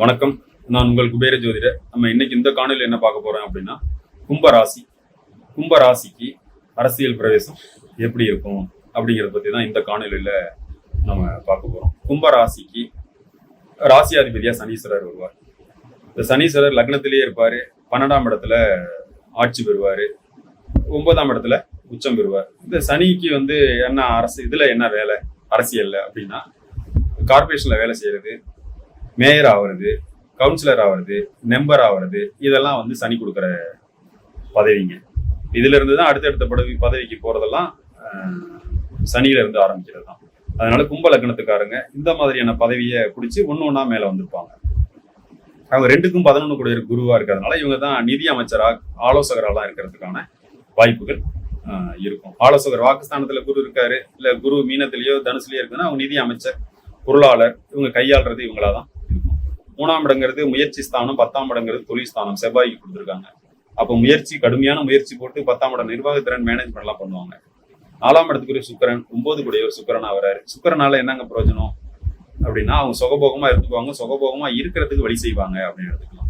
வணக்கம். நான் உங்கள் குபேர ஜோதிடர். நம்ம இன்னைக்கு இந்த காணொலியில் என்ன பார்க்க போறோம் அப்படின்னா கும்பராசி. கும்பராசிக்கு அரசியல் பிரவேசம் எப்படி இருக்கும் அப்படிங்கிறத பத்தி தான் இந்த காணொலியில் நம்ம பார்க்க போறோம். கும்பராசிக்கு ராசியாதிபதியா சனீஸ்வரர் வருவார். இந்த சனீஸ்வரர் லக்னத்திலேயே இருப்பாரு. பன்னெண்டாம் இடத்துல ஆட்சி பெறுவாரு. ஒன்பதாம் இடத்துல உச்சம் பெறுவார். இந்த சனிக்கு வந்து என்ன அரசு இதுல என்ன வேலை? அரசியலில் அப்படின்னா கார்பரேஷன்ல வேலை செய்யறது மேயர் ஆகிறது கவுன்சிலர் ஆகிறது மெம்பர் ஆகிறது இதெல்லாம் வந்து சனி கொடுக்குற பதவிங்க. இதுல இருந்து தான் அடுத்தடுத்த பதவி பதவிக்கு போறதெல்லாம் ஆஹ், சனியில இருந்து ஆரம்பிக்கிறது தான் அதனால கும்ப லக்னத்துக்காரங்க இந்த மாதிரியான பதவியை பிடிச்சி ஒன்று ஒன்றா மேலே வந்திருப்பாங்க. அவங்க ரெண்டுக்கும் பதினொன்று கூட இருக்கு குருவாக இருக்கிறதுனால இவங்க தான் நிதி அமைச்சராக ஆலோசகராலாம் இருக்கிறதுக்கான வாய்ப்புகள் இருக்கும். ஆலோசகர் வாக்குஸ்தானத்தில் குரு இருக்காரு இல்லை குரு மீனத்திலேயோ தனுசுலேயோ இருக்குன்னா அவங்க நிதி அமைச்சர் பொருளாளர் இவங்க கையாளுறது இவங்களா தான் மூணாம் இடங்கிறது முயற்சி ஸ்தானம் பத்தாம் இடங்கிறது தொழில் ஸ்தானம் செவ்வாய்க்கு கொடுத்துருக்காங்க. அப்போ முயற்சி கடுமையான முயற்சி போட்டு பத்தாம் இடம் நிர்வாகத்திறன் திறன் மேனேஜ்மெண்ட்லாம் பண்ணுவாங்க. நாலாம் இடத்துக்குரிய சுக்கரன் ஒன்பது கூடியவர் சுக்கரனா வராரு சுக்கரனால என்னங்க பிரயோஜனம்? அப்படின்னா அவங்க சுகபோகமா இருந்துக்குவாங்க. சுகபோகமா இருக்கிறதுக்கு வழி செய்வாங்க அப்படின்னு எடுத்துக்கலாம்.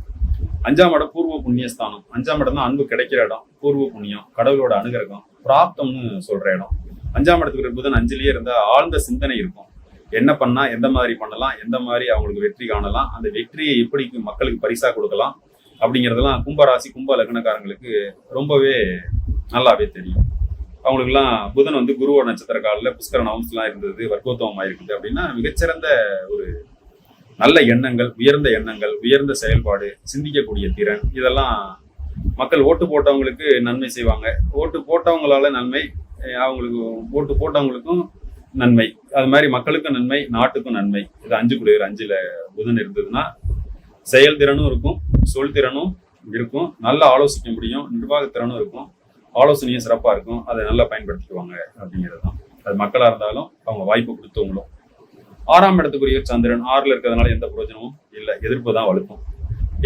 அஞ்சாம் இடம் பூர்வ புண்ணிய ஸ்தானம். அஞ்சாம் இடம் தான் அன்பு கிடைக்கிற இடம் பூர்வ புண்ணியம் கடவுளோட அனுகிரகம் பிராப்தம்னு சொல்ற இடம். அஞ்சாம் இடத்துக்கு புதன் அஞ்சிலேயே இருந்தா ஆழ்ந்த சிந்தனை இருக்கும். என்ன பண்ணா எந்த மாதிரி பண்ணலாம் எந்த மாதிரி அவங்களுக்கு வெற்றி காணலாம் அந்த வெற்றியை எப்படி மக்களுக்கு பரிசா கொடுக்கலாம் அப்படிங்கிறதெல்லாம் கும்பராசி கும்ப லக்னக்காரங்களுக்கு ரொம்பவே நல்லாவே தெரியும். அவங்களுக்குலாம் புதன் வந்து குருவ நட்சத்திர காலில் புஷ்கர நவம்ஸ்லாம் இருந்தது வர்க்கோத்தவம் ஆயிருக்குது அப்படின்னா மிகச்சிறந்த ஒரு நல்ல எண்ணங்கள் உயர்ந்த எண்ணங்கள் உயர்ந்த செயல்பாடு சிந்திக்கக்கூடிய திறன் இதெல்லாம் மக்கள் ஓட்டு போட்டவங்களுக்கு நன்மை செய்வாங்க. ஓட்டு போட்டவங்களால நன்மை அவங்களுக்கு ஓட்டு போட்டவங்களுக்கும் நன்மை. அது மாதிரி மக்களுக்கும் நன்மை நாட்டுக்கும் நன்மை. இது அஞ்சு குடியர் அஞ்சுல புதன் இருந்ததுன்னா செயல்திறனும் இருக்கும் சொல் திறனும் இருக்கும் நல்லா ஆலோசிக்க முடியும் நிர்வாகத்திறனும் இருக்கும் ஆலோசனையும் சிறப்பாக இருக்கும் அதை நல்லா பயன்படுத்திக்குவாங்க அப்படிங்கிறது தான் அது மக்களாக இருந்தாலும் அவங்க வாய்ப்பு கொடுத்தவங்களும். ஆறாம் இடத்துக்குரிய சந்திரன் ஆறில் இருக்கிறதுனால எந்த பிரயோஜனமும் இல்லை எதிர்ப்பு தான் வலுக்கும்.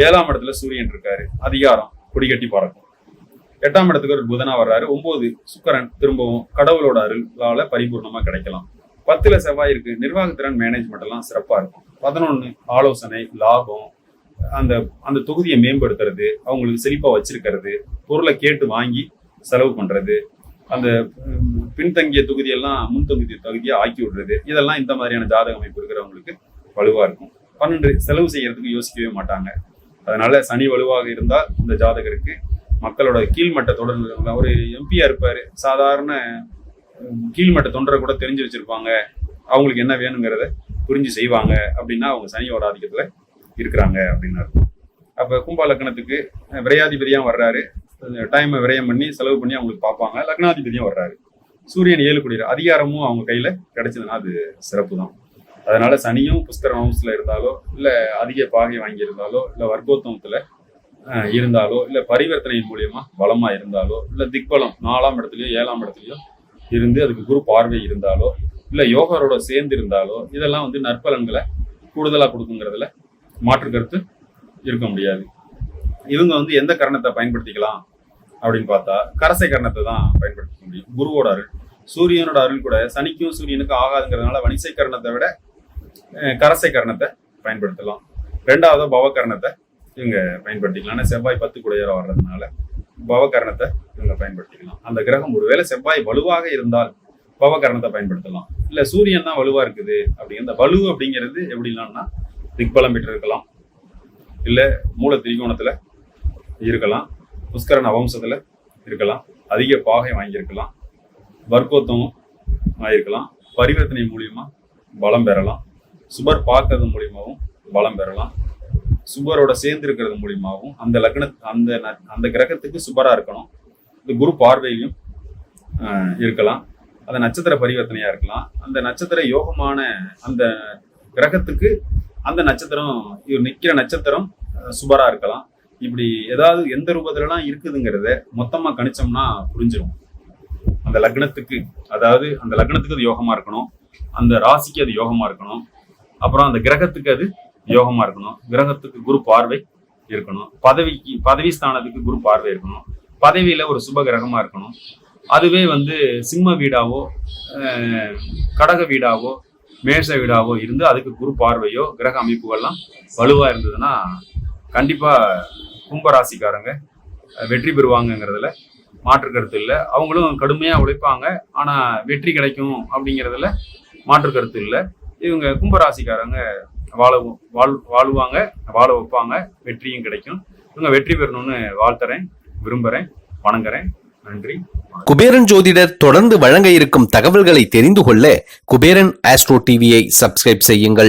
ஏழாம் இடத்துல சூரியன் இருக்காரு அதிகாரம் குடிகட்டி பறக்கும். எட்டாம் இடத்துக்கு ஒரு புதனா வர்றாரு. ஒன்பது சுக்கரன் திரும்பவும் கடவுளோட அருளால பரிபூர்ணமா கிடைக்கலாம். பத்துல செவ்வாய் இருக்கு. நிர்வாகத்திறன் மேனேஜ்மெண்ட் எல்லாம் சிறப்பா இருக்கும். பதினொன்னு ஆலோசனை லாபம் அந்த அந்த தொகுதியை மேம்படுத்துறது அவங்களுக்கு செழிப்பா வச்சிருக்கிறது பொருளை கேட்டு வாங்கி செலவு பண்றது அந்த பின்தங்கிய தொகுதியெல்லாம் முன்தொகுதி தொகுதியை ஆக்கி விடுறது இதெல்லாம் இந்த மாதிரியான ஜாதக அமைப்பு இருக்கிறவங்களுக்கு வலுவா இருக்கும். பன்னெண்டு செலவு செய்யறதுக்கு யோசிக்கவே மாட்டாங்க. அதனால சனி வலுவாக இருந்தால் இந்த ஜாதகருக்கு மக்களோட கீழ்மட்ட தொடர்ந்து ஒரு எம்பியா இருப்பாரு. சாதாரண கீழ்மட்ட தொண்டரை கூட தெரிஞ்சு வச்சிருப்பாங்க. அவங்களுக்கு என்ன வேணுங்கிறத புரிஞ்சு செய்வாங்க அப்படின்னா அவங்க சனியோட ஆதிக்கத்துல இருக்கிறாங்க அப்படின்னு அர்த்தம். அப்ப கும்பா லக்னத்துக்கு விரையாதிபதியா வர்றாரு. டைமை விரயம் பண்ணி செலவு பண்ணி அவங்களுக்கு பார்ப்பாங்க. லக்னாதிபதியும் வர்றாரு. சூரியன் ஏழு குடியிரு அதிகாரமும் அவங்க கையில கிடைச்சதுன்னா அது சிறப்பு தான். அதனால சனியும் புஸ்தர வம்சத்துல இருந்தாலோ இல்ல அதிக பாகை வாங்கி இருந்தாலோ இல்ல வர்க்கோத்தமத்துல இருந்தாலோ இல்லை பரிவர்த்தனையின் மூலியமா பலமா இருந்தாலோ இல்லை திக்பலம் நாலாம் இடத்துலையோ ஏழாம் இடத்துலையோ இருந்து அதுக்கு குரு பார்வை இருந்தாலோ இல்லை யோகரோட சேர்ந்து இருந்தாலோ இதெல்லாம் வந்து நற்பலன்களை கூடுதலாக கொடுக்குங்கிறதுல மாற்று கருத்து இருக்க முடியாது. இவங்க வந்து எந்த கரணத்தை பயன்படுத்திக்கலாம் அப்படின்னு பார்த்தா கரசை கரணத்தை தான் பயன்படுத்திக்க முடியும். குருவோட அருள். சூரியனோட அருள் கூட சனிக்கும் சூரியனுக்கும் ஆகாதுங்கிறதுனால வணிசை கரணத்தை விட கரசை கரணத்தை பயன்படுத்தலாம். ரெண்டாவது பவகரணத்தை இவங்க பயன்படுத்திக்கலாம் ஆனால் செவ்வாய் பத்து குடையரா வர்றதுனால பவகரணத்தை இவங்க பயன்படுத்திக்கலாம். அந்த கிரகம் ஒருவேளை செவ்வாய் வலுவாக இருந்தால் பவகரணத்தை பயன்படுத்தலாம். இல்லை சூரியன் தான் வலுவாக இருக்குது அப்படிங்கிற இந்த வலு அப்படிங்கிறது எப்படிலாம்னா திக்பலம் பெற்று இருக்கலாம் இல்லை மூல திரிகோணத்தில் இருக்கலாம். புஷ்கரன் அவம்சத்தில் இருக்கலாம். அதிக பாகை வாங்கியிருக்கலாம். வர்க்கோத்தமும் ஆகிருக்கலாம் பரிவர்த்தனை மூலியமாக பலம் பெறலாம். சுபர் பார்க்கறது மூலியமாகவும் பலம் பெறலாம். சுபரோட சேர்ந்து இருக்கிறது மூலியமாகவும் அந்த லக்ன அந்த ந- அந்த கிரகத்துக்கு சுபராக இருக்கணும். இந்த குரு பார்வையிலும் இருக்கலாம். அந்த நட்சத்திர பரிவர்த்தனையாக இருக்கலாம். அந்த நட்சத்திர யோகமான அந்த கிரகத்துக்கு அந்த நட்சத்திரம் இவர் நிற்கிற நட்சத்திரம் சுபராக இருக்கலாம். இப்படி ஏதாவது எந்த ரூபத்துலலாம் இருக்குதுங்கிறத மொத்தமாக கணிச்சோம்னா புரிஞ்சிடும் அந்த லக்னத்துக்கு அதாவது அந்த லக்னத்துக்கு அது யோகமாக இருக்கணும். அந்த ராசிக்கு அது யோகமாக இருக்கணும். அப்புறம் அந்த கிரகத்துக்கு அது யோகமா இருக்கணும். கிரகத்துக்கு குரு பார்வை இருக்கணும். பதவிக்கு பதவி ஸ்தானத்துக்கு குரு பார்வை இருக்கணும். பதவியில ஒரு சுப கிரகமா இருக்கணும். அதுவே வந்து சிம்ம வீடாவோ கடக வீடாவோ மேஷ வீடாவோ இருந்து அதுக்கு குரு பார்வையோ கிரக அமைப்புகள்லாம் வலுவா இருந்ததுன்னா கண்டிப்பா கும்பராசிக்காரங்க வெற்றி பெறுவாங்கங்கிறதுல மாற்று கருத்து இல்லை. அவங்களும் கடுமையாக உழைப்பாங்க. ஆனால் வெற்றி கிடைக்கும் அப்படிங்கிறதுல மாற்று கருத்து இல்லை. இவங்க கும்பராசிக்காரங்க வாழ வாழ் வாழுவாங்க வாழ வைப்பாங்க. வெற்றியும் கிடைக்கும். இவங்க வெற்றி பெறணும்னு வாழ்த்துறேன் விரும்புறேன் வணங்குறேன். நன்றி குபேரன் ஜோதிடர் தொடர்ந்து வழங்க இருக்கும் தகவல்களை தெரிந்து கொள்ள குபேரன் ஆஸ்ட்ரோ டிவியை சப்ஸ்கிரைப் செய்யுங்கள்.